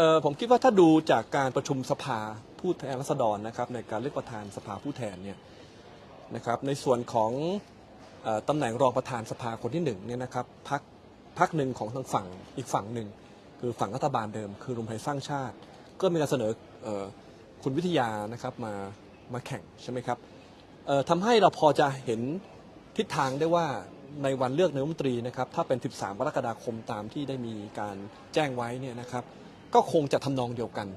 ออผมคิดว่าถ้าดูจากการประชุมสภาผู้แทนราษฎรนะครับในการเลือกประธานสภาผู้แทนเนี่ยนะครับในส่วนของออตำแหน่งรองประธานสภาคนที่หนึ่งเนี่ยนะครับพักพักหนึ่งของทางฝั่งอีกฝั่งหนึ่งคือฝั่งรัฐบาลเดิม คือรวมไทยสร้างชาติ ก็มีการเสนอออคุณวิทยานะครับมามาแข่งใช่ไหมครับทำให้เราพอจะเห็นทิศทางได้ว่าในวันเลือกนายกรัฐมนตรีนะครับถ้าเป็น 13กรกฎาคมตามที่ได้มีการแจ้งไว้เนี่ยนะครับ ก็คงจะทำนองเดียวกัน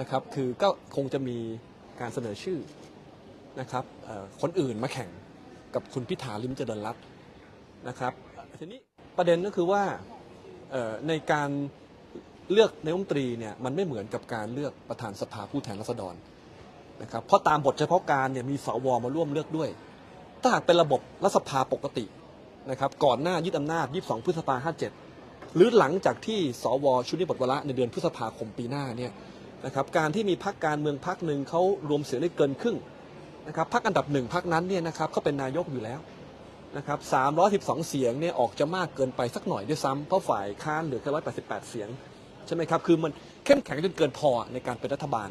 นะครับ คือก็คงจะมีการเสนอชื่อนะครับคนอื่นมาแข่งกับคุณพิธาลิมเจริญรัตน์นะครับทีนี้ประเด็นก็คือว่าในการเลือกนายกรัฐมนตรีเนี่ยมันไม่เหมือนกับการเลือกประธานสภาผู้แทนราษฎรนะครับเพราะตามบทเฉพาะการเนี่ยมีสวมาร่วมเลือกด้วย ถ้าหากเป็นระบบรัฐสภาปกตินะครับก่อนหน้ายึดอำนาจ 22 พฤษภา 57 หรือหลังจากที่สวชุดนี้หมดวาระในเดือนพฤษภาคมปีหน้าเนี่ยนะครับการที่มีพักการเมืองพักหนึ่งเขารวมเสียงได้เกินครึ่งนะครับพักอันดับหนึ่งพักนั้นเนี่ยนะครับเขาเป็นนายกอยู่แล้วนะครับ312 เสียงเนี่ยออกจะมากเกินไปสักหน่อยด้วยซ้ำเพราะฝ่ายค้านเหลือแค่188 เสียงใช่ไหมครับคือมันเข้มแข็งจนเกินพอในการเป็นรัฐบาล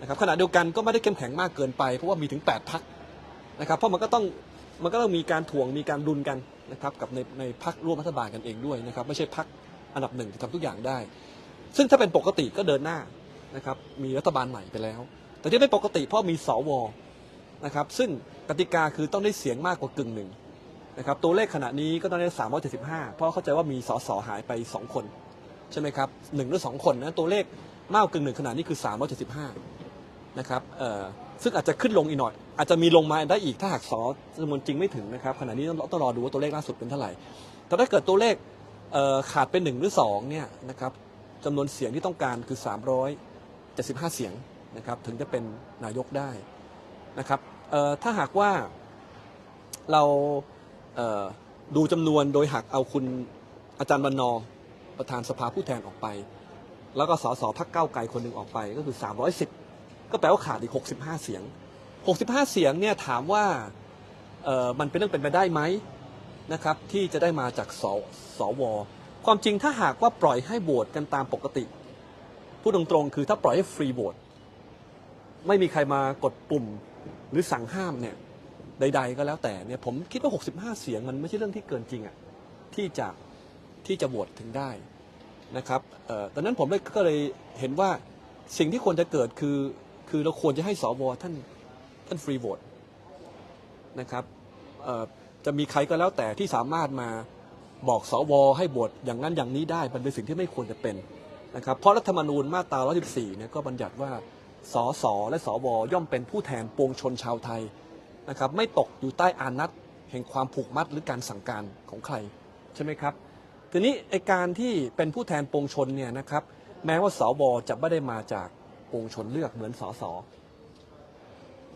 นะครับขณะเดียวกันก็ไม่ได้เข้มแข็งมากเกินไป เพราะว่ามีถึง 8 พักนะครับเพราะมันก็ต้องมันก็ต้องมีการถ่วงมีการดุลกันนะครับกับในในพักร่วมรัฐบาลกันเองด้วยนะครับไม่ใช่พัก อันดับหนึ่งที่ทำทุกอย่างได้ ซึ่งถ้าเป็นปกติก็เดินหน้านะครับมีรัฐบาลใหม่ไปแล้ว แต่ที่ไม่ปกติเพราะมีสวนะครับซึ่งกติกาคือต้องได้เสียงมากกว่ากึ่งหนึ่งนะครับตัวเลขขณะนี้ก็ต้องได้ 375 เพราะเข้าใจว่ามีสสหายไป 2 คนใช่ไหมครับหนึ่งหรือสองคนนะตัวเลขมากกว่ากึ่งหนึ่งขณะนี้คือ 375 นะครับเอ่อซึ่งอาจจะขึ้นลงอีกหน่อย อาจจะมีลงมาได้อีกถ้าหากสอจำนวนจริงไม่ถึงนะครับขณะนี้ต้องต้องรอดูว่าตัวเลขล่าสุดเป็นเท่าไหร่แต่ถ้าเกิดตัวเลข ขาดเป็นหนึ่งหรือสองเนี่ยนะครับจำนวนเสียงที่ต้องการคือ 375 เสียงนะครับถึงจะเป็นนายกได้นะครับถ้าหากว่าเราเดูจำนวนโดยหักเอาคุณอาจารย์บรรณอประธานสภาผู้แทนออกไป แล้วก็สสพักเก้าไกลคนหนึ่งออกไปก็คือ 310 ก็แปลว่าขาดอีก 65 เสียง 65 เสียงเนี่ยถามว่ามันเป็นเรื่องเป็นไปได้ไหม นะครับที่จะได้มาจากสสว ความจริงถ้าหากว่าปล่อยให้โหวตกันตามปกติ พูดตรงๆ คือถ้าปล่อยให้ฟรีโหวตไม่มีใครมากดปุ่มหรือสั่งห้ามเนี่ยใด ๆ ก็แล้วแต่เนี่ยผมคิดว่า 65 เสียงมันไม่ใช่เรื่องที่เกินจริงอะที่จะที่จะโหวตถึงได้นะครับเอ่อดังนั้นผมเลยก็เลยเห็นว่าสิ่งที่ควรจะเกิดคือคือเราควรจะให้สวท่านท่านฟรีโหวตนะครับเอ่อ จะมีใครก็แล้วแต่ที่สามารถมาบอกสวให้โหวตอย่างนั้นอย่างนี้ได้มันเป็นสิ่งที่ไม่ควรจะเป็นนะครับเพราะรัฐธรรมนูญมาตรา114เนี่ยก็บัญญัติว่าสสและสวย่อมเป็นผู้แทนปวงชนชาวไทยนะครับไม่ตกอยู่ใต้อานัตแห่งความผูกมัดหรือการสั่งการของใครใช่ไหมครับทีนี้ไอการที่เป็นผู้แทนปวงชนเนี่ยนะครับแม้ว่าสวจะไม่ได้มาจากปวงชนเลือกเหมือนสส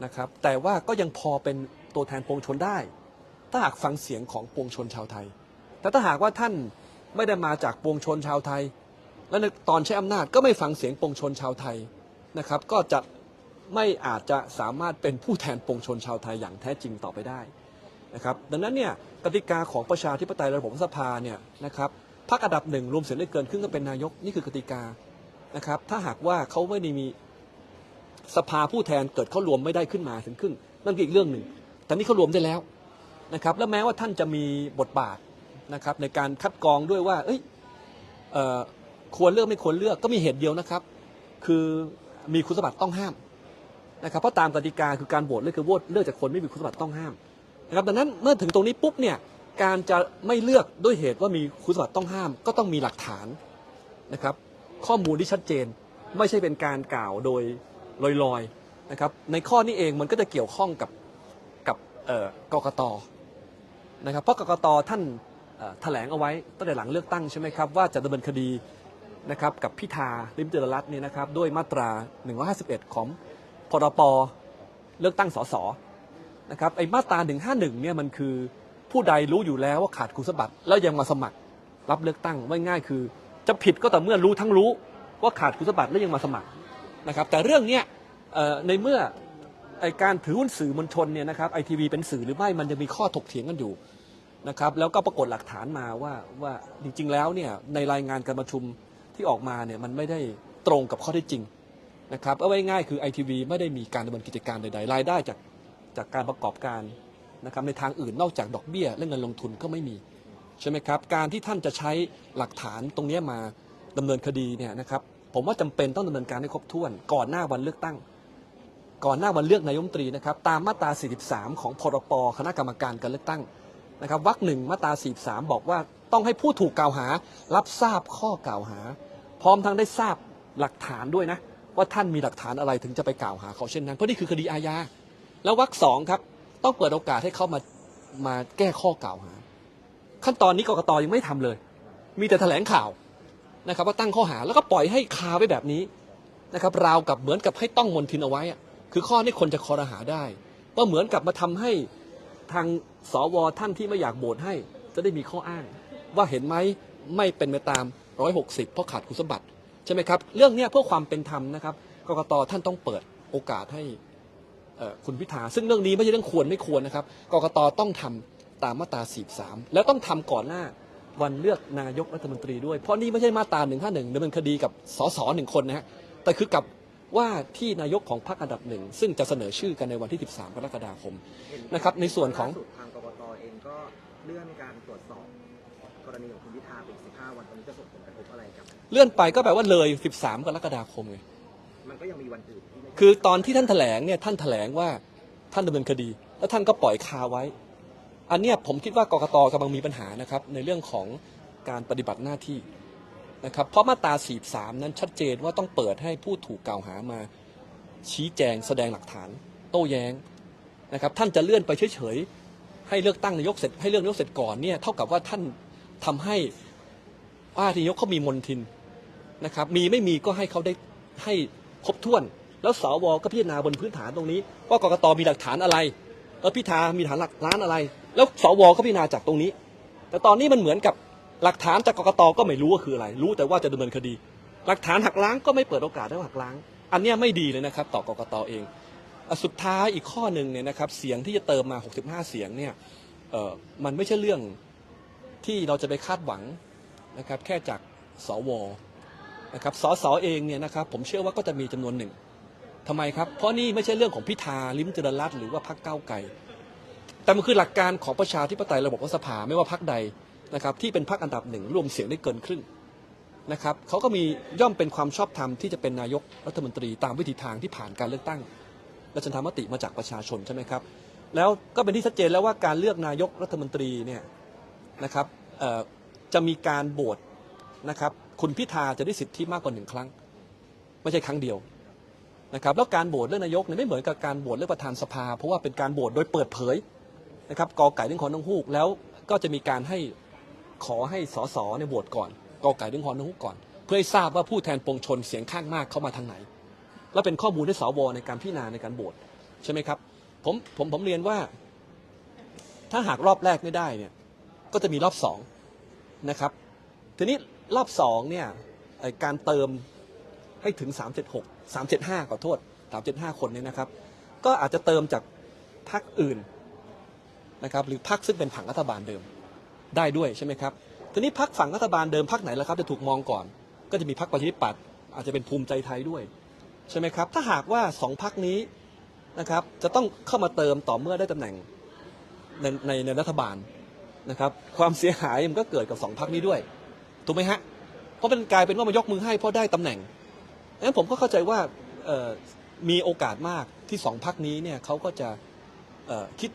นะครับแต่ว่าก็ยังพอเป็นตัวแทนปวงชนได้ ถ้าหากฟังเสียงของปวงชนชาวไทย แต่ถ้าหากว่าท่านไม่ได้มาจากปวงชนชาวไทย และในตอนใช้อำนาจก็ไม่ฟังเสียงปวงชนชาวไทยนะครับ ก็จะไม่อาจจะสามารถเป็นผู้แทนปวงชนชาวไทยอย่างแท้จริงต่อไปได้นะครับ ดังนั้นเนี่ยกติกาของประชาธิปไตยระบบสภาเนี่ยนะครับพรรคอันดับหนึ่งรวมเสียงได้เกินครึ่งก็เป็นนายกนี่คือกติกานะครับ ถ้าหากว่าเขาไม่ได้มีสภาผู้แทนเกิดเขารวมไม่ได้ขึ้นมาถึงครึ่งนั่นคืออีกเรื่องหนึ่งแต่นี่เขารวมได้แล้ว นะครับแล้วแม้ว่าท่านจะมีบทบาทนะครับในการคัดกรองด้วยว่าเอ้ยเอ่อควรเลือกไม่ควรเลือกก็มีเหตุเดียวนะครับ คือมีคุณสมบัติต้องห้ามนะครับเพราะตามกติกาคือการโหวตเลือกคือโหวตเลือกจากคนไม่มีคุณสมบัติต้องห้ามนะครับดังนั้นเมื่อถึงตรงนี้ปุ๊บเนี่ยการจะไม่เลือกด้วยเหตุว่ามีคุณสมบัติต้องห้าม ก็ต้องมีหลักฐานนะครับข้อมูลที่ชัดเจนไม่ใช่เป็นการกล่าวโดยลอยๆนะครับในข้อนี้เองมันก็จะเกี่ยวข้องกับกับเอ่อกกต นะครับเพราะกกตท่านแถลงเอาไว้ตั้งแต่หลังเลือกตั้งใช่ไหมครับว่าจะดำเนินคดีนะครับกับพิธาลิมเจริญรัตน์เนี่ยนะครับด้วยมาตรา 151 ของพรปเลือกตั้งสสนะครับไอ้มาตรา 151 เนี่ยมันคือผู้ใดรู้อยู่แล้วว่าขาดคุณสมบัติ แล้วยังมาสมัครรับเลือกตั้งว่ง่ายคือ จะผิดก็แต่เมื่อรู้ทั้งรู้ว่าขาดคุณสมบัติแล้วยังมาสมัครนะครับแต่เรื่องเนี้ยในเมื่อไอการถือหุ้นสื่อมวลชนเนี่ยนะครับไอทีวีเป็นสื่อหรือไม่มันจะมีข้อถกเถียงกันอยู่ นะครับแล้วก็ปรากฏหลักฐานมาว่าว่าจริงๆแล้วเนี่ยในรายงานการประชุมที่ออกมาเนี่ยมันไม่ได้ตรงกับข้อเท็จจริงนะครับเอาไว้ง่ายคือไอทีวีไม่ได้มีการดำเนินกิจการใดๆรายได้จากจากการประกอบการนะครับในทางอื่นนอกจากดอกเบี้ย และเงินลงทุนก็ไม่มีใช่ไหมครับการที่ท่านจะใช้หลักฐานตรงนี้มาดำเนินคดีเนี่ยนะครับผมว่าจำเป็นต้องดำเนินการให้ครบถ้วน ก่อนหน้าวันเลือกตั้ง ก่อนหน้าวันเลือกนายมตรีนะครับตามมาตรา 43 ของพรปคณะกรรมการการเลือกตั้ง นะครับวรรคหนึ่งมาตรา43บอกว่าต้องให้ผู้ถูกกล่าวหา รับทราบข้อกล่าวหา พร้อมทั้งได้ทราบหลักฐานด้วยนะ ว่าท่านมีหลักฐานอะไรถึงจะไปกล่าวหาเขาเช่นนั้นเพราะนี่คือคดีอาญาแล้ววรรคสองครับต้องเปิดโอกาสให้เขามามาแก้ข้อกล่าวหา ขั้นตอนนี้กรกตยังไม่ทำเลย มีแต่แถลงข่าวนะครับว่าตั้งข้อหาแล้วก็ปล่อยให้คาไว้แบบนี้นะครับราวกับเหมือนกับให้ต้องมนทินเอาไว้คือข้อนี้คนจะคอรหาได้ว่าเหมือนกับมาทำให้ ทางสวท่านที่ไม่อยากโหวตให้ จะได้มีข้ออ้าง ว่าเห็นไหมไม่เป็นไปตาม 160 เพราะขาดคุณสมบัติใช่ไหมครับ เรื่องนี้เพื่อความเป็นธรรมนะครับกกตท่านต้องเปิดโอกาสให้คุณพิธาซึ่งเรื่องนี้ไม่ใช่เรื่องควรไม่ควรนะครับกกตต้องทำตามมาตรา 43 แล้วต้องทำก่อนหน้าวันเลือกนายกรัฐมนตรีด้วย เพราะนี่ไม่ใช่มาตรา151ดำเนินคดีกับสสหนึ่งคนนะฮะแต่คือกับ ว่าที่นายกของพรรคอันดับหนึ่ง ซึ่งจะเสนอชื่อกันในวันที่ 13 กรกฎาคมเห็นะครับในส่วนของล่าสุดทางกกตเองก็เลื่อนการตรวจสอบกรณีของคุณพิธาเป็น15 วันตรงนี้จะส่งผลกระทบอะไรกับเลื่อนไปก็แปลว่าเลย 13 กรกฎาคมไงมันก็ยังมีวันอื่นที่ไม่คือตอนที่ท่านแถลงเนี่ยท่านแถลงว่าท่านดำเนินคดี แล้วท่านก็ปล่อยคาไว้ อันเนี้ยผมคิดว่ากกตกำลังมีปัญหานะครับในเรื่องของการปฏิบัติหน้าที่ นะครับเพราะมาตรา43 นั้นชัดเจนว่าต้องเปิดให้ผู้ถูกกล่าวหามา ชี้แจงแสดงหลักฐาน โต้แย้งนะครับท่านจะเลื่อนไปเฉยๆให้เลือกตั้งนายกเสร็จให้เลือกนายกเสร็จก่อนเนี่ยเท่ากับว่าท่านทำให้ว่าที่นายกเขามีมนทินนะครับมีไม่มีก็ให้เขาได้ให้ครบถ้วน แล้วสวก็พิจารณาบนพื้นฐานตรงนี้ ว่ากรกตมีหลักฐานอะไรแล้วพิธามีฐานหลักล้านอะไร แล้วสวก็พิจารณาจากตรงนี้ แต่ตอนนี้มันเหมือนกับ หลักฐานจากกกตก็ไม่รู้ว่าคืออะไร รู้แต่ว่าจะดำเนินคดี หลักฐานหักล้างก็ไม่เปิดโอกาสให้หักล้าง อันเนี้ยไม่ดีเลยนะครับ ต่อกกตเองอะสุดท้ายอีกข้อหนึ่งเนี่ยนะครับเสียงที่จะเติมมา 65 เสียงเนี่ยเออมันไม่ใช่เรื่องที่เราจะไปคาดหวังนะครับแค่จากสวนะครับสสเองเนี่ยนะครับผมเชื่อว่าก็จะมีจำนวนหนึ่งทำไมครับ เพราะนี่ไม่ใช่เรื่องของพิธาลิมเจริญรัตน์หรือว่าพรรคก้าวไกลแต่มันคือหลักการของประชาธิปไตยระบบรัฐสภาไม่ว่าพรรคใด นะครับที่เป็นพรรคอันดับหนึ่งรวมเสียงได้เกินครึ่งนะครับเขาก็มีย่อมเป็นความชอบธรรมที่จะเป็นนายกรัฐมนตรีตามวิธีทางที่ผ่านการเลือกตั้ง และชันธรรมติมาจากประชาชนใช่ไหมครับ แล้วก็เป็นที่ชัดเจนแล้วว่าการเลือกนายกรัฐมนตรีเนี่ยนะครับจะมีการโหวตนะครับคุณพิธาจะได้สิทธิมากกว่าหนึ่งครั้ง ไม่ใช่ครั้งเดียวนะครับแล้วการโหวตเลือกนายกเนี่ยไม่เหมือนกับการโหวตเลือกประธานสภา เพราะว่าเป็นการโหวตโดยเปิดเผยนะครับกอไก่เรื่องของน้องฮูกแล้วก็จะมีการให้ ขอให้สสในโหวตก่อนกอไก่เรื่องขอน้องฮูกก่อน เพื่อให้ทราบว่าผู้แทนปวงชนเสียงข้างมากเข้ามาทางไหน แล้วเป็นข้อมูลให้สวในการพิจารณาในการโหวตใช่ไหมครับผมผมผมเรียนว่า ถ้าหากรอบแรกไม่ได้เนี่ยก็จะมีรอบสองนะครับทีนี้รอบสองเนี่ยการเติมให้ถึง 376 375ขอโทษ 375 คนเนี่ยนะครับ ก็อาจจะเติมจากพรรคอื่นนะครับหรือพักซึ่งเป็นผังรัฐบาลเดิม ได้ด้วยใช่ไหมครับทีนี้พักฝั่งรัฐบาลเดิมพักไหนล่ะครับจะถูกมองก่อน ก็จะมีพักประชาธิปัตย์อาจจะเป็นภูมิใจไทยด้วยใช่ไหมครับถ้าหากว่าสองพักนี้นะครับจะต้องเข้ามาเติมต่อเมื่อได้ตำแหน่งในในในรัฐบาลนะครับความเสียหายมันก็เกิดกับสองพักนี้ด้วยถูกไหมฮะเพราะเป็นกลายเป็นว่ามายกมือให้เพราะได้ตำแหน่งงั้นผมก็เข้าใจว่ามีโอกาสมากที่สองพักนี้เนี่ยเขาก็จะคิด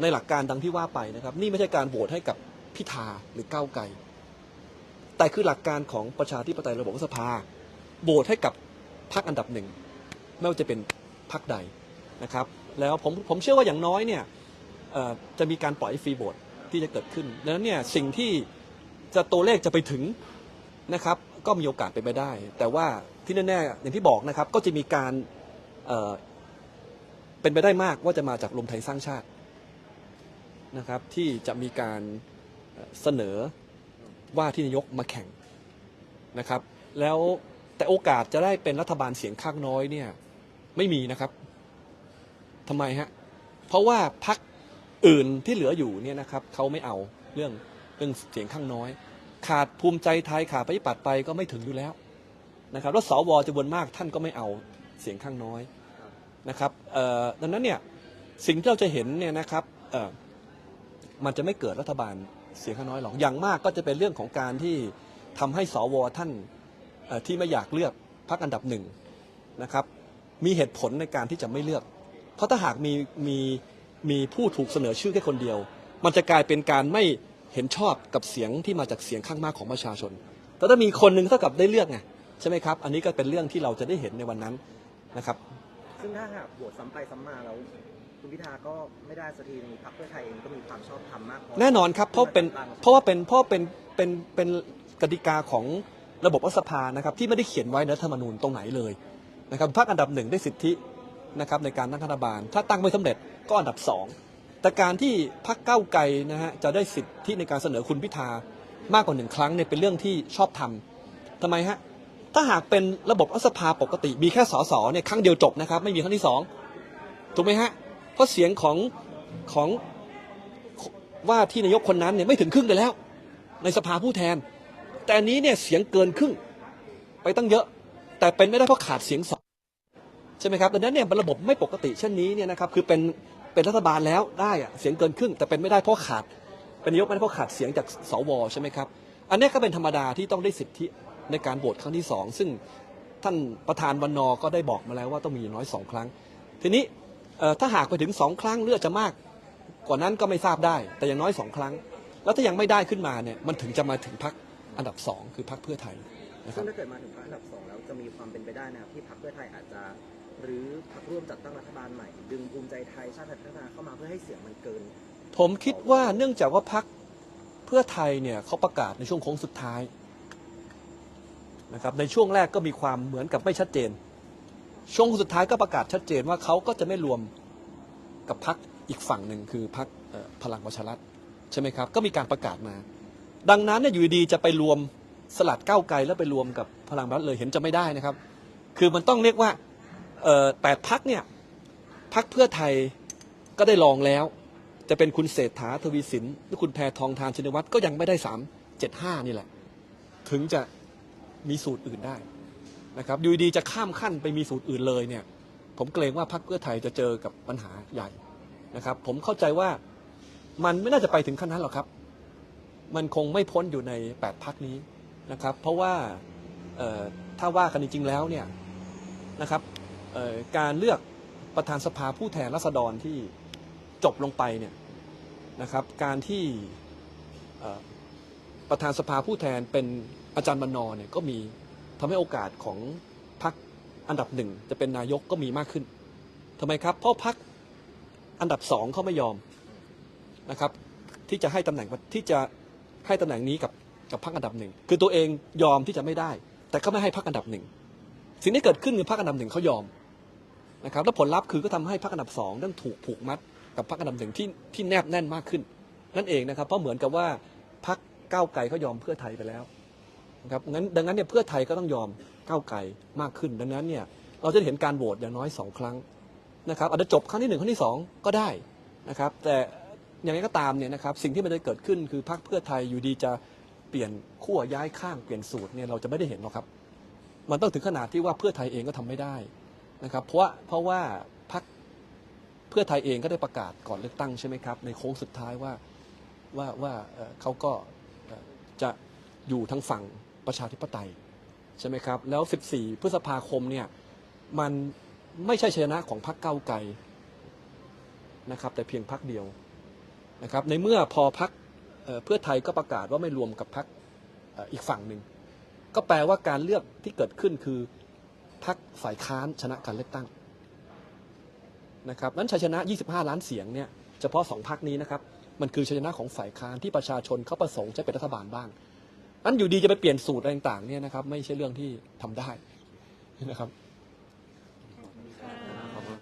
ในหลักการดังที่ว่าไปนะครับ นี่ไม่ใช่การโหวตให้กับพิธาหรือก้าวไกล แต่คือหลักการของประชาธิปไตยระบบสภาโหวตให้กับพรรคอันดับหนึ่ง ไม่ว่าจะเป็นพรรคใดนะครับ แล้วผมผมเชื่อว่าอย่างน้อยเนี่ยจะมีการปล่อยฟรีโหวตที่จะเกิดขึ้นดังนั้นเนี่ยสิ่งที่จะตัวเลขจะไปถึงนะครับ ก็มีโอกาสเป็นไปได้ แต่ว่าที่แน่ๆอย่างที่บอกนะครับ ก็จะมีการเเป็นไปได้มากว่าจะมาจากรวมไทยสร้างชาติ นะครับที่จะมีการเสนอว่าที่นายกมาแข่งนะครับ แล้วแต่โอกาสจะได้เป็นรัฐบาลเสียงข้างน้อยเนี่ยไม่มีนะครับทำไมฮะเพราะว่าพรรคอื่นที่เหลืออยู่เนี่ยนะครับเขาไม่เอาเรื่องเรื่องเสียงข้างน้อย ขาดภูมิใจไทยขาดปฏิปัตย์ไปก็ไม่ถึงอยู่แล้วนะครับแล้วสวจะวนมากท่านก็ไม่เอาเสียงข้างน้อยนะครับดังนั้นเนี่ยสิ่งที่เราจะเห็นเนี่ยนะครับ มันจะไม่เกิดรัฐบาลเสียงข้างน้อยหรอกอย่างมากก็จะเป็นเรื่องของการที่ทำให้สวท่านที่ไม่อยากเลือกพรรคอันดับหนึ่งนะครับมีเหตุผลในการที่จะไม่เลือก เพราะถ้าหากมีมีมีผู้ถูกเสนอชื่อแค่คนเดียว มันจะกลายเป็นการไม่เห็นชอบกับเสียงที่มาจากเสียงข้างมากของประชาชน แต่ถ้ามีคนหนึ่งเท่ากับได้เลือกไงใช่ไหมครับ อันนี้ก็เป็นเรื่องที่เราจะได้เห็นในวันนั้นนะครับ ซึ่งถ้าหากโหวตซ้ำไปซ้ำมาแล้ว คุณพิธาก็ไม่ได้สักทีนึงพรรคเพื่อไทยเองก็มีความชอบธรรมมากพอแน่นอนครับเพราะเป็นเพราะว่าเป็นเพราะเป็นเป็นเป็นกติกาของระบบรัฐสภานะครับที่ไม่ได้เขียนไว้ในรัฐธรรมนูญตรงไหนเลยนะครับพรรคอันดับหนึ่งได้สิทธินะครับในการตั้งรัฐบาล ถ้าตั้งไม่สำเร็จก็อันดับสองแต่การที่พรรคก้าวไกลนะฮะจะได้สิทธิในการเสนอคุณพิธามากกว่าหนึ่งครั้งเนี่ยเป็นเรื่องที่ชอบทำทำไมฮะถ้าหากเป็นระบบรัฐสภาปกติมีแค่สสเนี่ยครั้งเดียวจบนะครับไม่มีครั้งที่สองถูกไหมฮะ เพราะเสียงของของว่าที่นายกคนนั้นเนี่ยไม่ถึงครึ่งเลยแล้ว ในสภาผู้แทน แต่นี้เนี่ยเสียงเกินครึ่ง ไปตั้งเยอะ แต่เป็นไม่ได้เพราะขาดเสียงสองใช่ไหมครับดังนั้นเนี่ยระบบไม่ปกติเช่นนี้เนี่ยนะครับคือเป็นเป็นรัฐบาลแล้วได้อะเสียงเกินครึ่ง แต่เป็นไม่ได้เพราะขาด เป็นนายกไม่ได้เพราะขาดเสียงจากสวใช่ไหมครับอันนี้ก็เป็นธรรมดาที่ต้องได้สิทธิในการโหวตครั้งที่สองซึ่งท่านประธานวันนอก็ได้บอกมาแล้วว่าต้องมีอย่างน้อยสองครั้ง ทีนี้ ถ้าหากไปถึงสองครั้งเลือดจะมากกว่านั้นก็ไม่ทราบได้ แต่อย่างน้อยสองครั้ง แล้วถ้ายังไม่ได้ขึ้นมาเนี่ยมันถึงจะมาถึงพักอันดับสองคือพักเพื่อไทยนะคซึ่รับงถ้าเกิดมาถึงพรรคอันดับสองแล้วจะมีความเป็นไปได้นะครับที่พรรคเพื่อไทยอาจจะหรือพรรคร่วมจัดตั้งรัฐบาลใหม่ ดึงภูมิใจไทยชาติไทยพัฒนาเข้ามาเพื่อให้เสียงมันเกิน ผมคิดว่าเนื่องจากว่าพักเพื่อไทยเนี่ยเขาประกาศในช่วงโค้งสุดท้ายนะครับในช่วงแรกก็มีความเหมือนกับไม่ชัดเจน ช่วงสุดท้ายก็ประกาศชัดเจนว่าเขาก็จะไม่รวมกับพักอีกฝั่งหนึ่งคือพักพลังประชารัฐใช่ไหมครับ ก็มีการประกาศมา ดังนั้นเนี่ยอยู่ดีจะไปรวมสลัดก้าวไกลแล้วไปรวมกับพลังประชารัฐเลยเห็นจะไม่ได้นะครับ คือมันต้องเรียกว่าเอ่อแปดพักเนี่ยพักเพื่อไทยก็ได้ลองแล้ว จะเป็นคุณเศรษฐาทวีสินหรือคุณแพทองทานชินวัตรก็ยังไม่ได้สามเจ็ดห้านี่แหละ ถึงจะมีสูตรอื่นได้ นะครับอยู่ดีจะข้ามขั้นไปมีสูตรอื่นเลยเนี่ยผมเกรงว่าพรรคเพื่อไทยจะเจอกับปัญหาใหญ่นะครับ ผมเข้าใจว่ามันไม่น่าจะไปถึงขั้นนั้นหรอกครับ มันคงไม่พ้นอยู่ในแปดพักนี้นะครับ เพราะว่าถ้าว่ากันจริงๆแล้วเนี่ยนะครับการเลือกประธานสภาผู้แทนราษฎรที่จบลงไปเนี่ยนะครับการที่ประธานสภาผู้แทนเป็นอาจารย์บรรณอเนี่ยก็มี ทำให้โอกาสของพรรคอันดับหนึ่งจะเป็นนายกก็มีมากขึ้นทำไมครับ เพราะพรรคอันดับสองเขาไม่ยอมนะครับ ที่จะให้ตำแหน่งที่จะให้ตำแหน่งนี้กับกับพรรคอันดับหนึ่งคือตัวเองยอมที่จะไม่ได้ แต่ก็ไม่ให้พรรคอันดับหนึ่งสิ่งที่เกิดขึ้นคือพรรคอันดับหนึ่งเขายอมนะครับแล้วผลลัพธ์คือก็ทำให้พรรคอันดับสองต้องถูกผูกมัดกับพรรคอันดับหนึ่งที่ที่แนบแน่นมากขึ้น นั่นเองนะครับเพราะเหมือนกับว่าพรรคก้าวไกลเขายอมเพื่อไทยไปแล้ว นะครับงั้นดังนั้นเนี่ยเพื่อไทยก็ต้องยอมก้าวไกลมากขึ้น ดังนั้นเนี่ยเราจะเห็นการโหวตอย่างน้อยสองครั้งนะครับอาจจะจบครั้งที่หนึ่งครั้งที่สองก็ได้นะครับ แต่อย่างไรก็ตามเนี่ยนะครับสิ่งที่มันจะเกิดขึ้นคือพรรคเพื่อไทยอยู่ดีจะเปลี่ยนขั้วย้ายข้างเปลี่ยนสูตรเนี่ยเราจะไม่ได้เห็นหรอกครับ มันต้องถึงขนาดที่ว่าเพื่อไทยเองก็ทำไม่ได้นะครับเพราะว่าเพราะว่าพรรคเพื่อไทยเองก็ได้ประกาศก่อนเลือกตั้งใช่ไหมครับในโค้งสุดท้ายว่าว่าว่าเขาก็จะอยู่ทางฝั่ง ประชาธิปไตยใช่ไหมครับ แล้ว 14 พฤษภาคมเนี่ยมันไม่ใช่ชนะของพรรคเก้าไกลนะครับ แต่เพียงพรรคเดียวนะครับ ในเมื่อพอพรรคเพื่อไทยก็ประกาศว่าไม่รวมกับพรรคอีกฝั่งหนึ่งก็แปลว่าการเลือกที่เกิดขึ้นคือพรรคฝ่ายค้านชนะการเลือกตั้งนะครับนั้นชัยชนะ 25 ล้านเสียงเนี่ยเฉพาะสองพรรคนี้นะครับ มันคือชัยชนะของฝ่ายค้านที่ประชาชนเขาประสงค์จะเป็นรัฐบาลบ้าง นั้นอยู่ดีจะไปเปลี่ยนสูตรอะไรต่างๆเนี่ยนะครับ ไม่ใช่เรื่องที่ทำได้นะครับ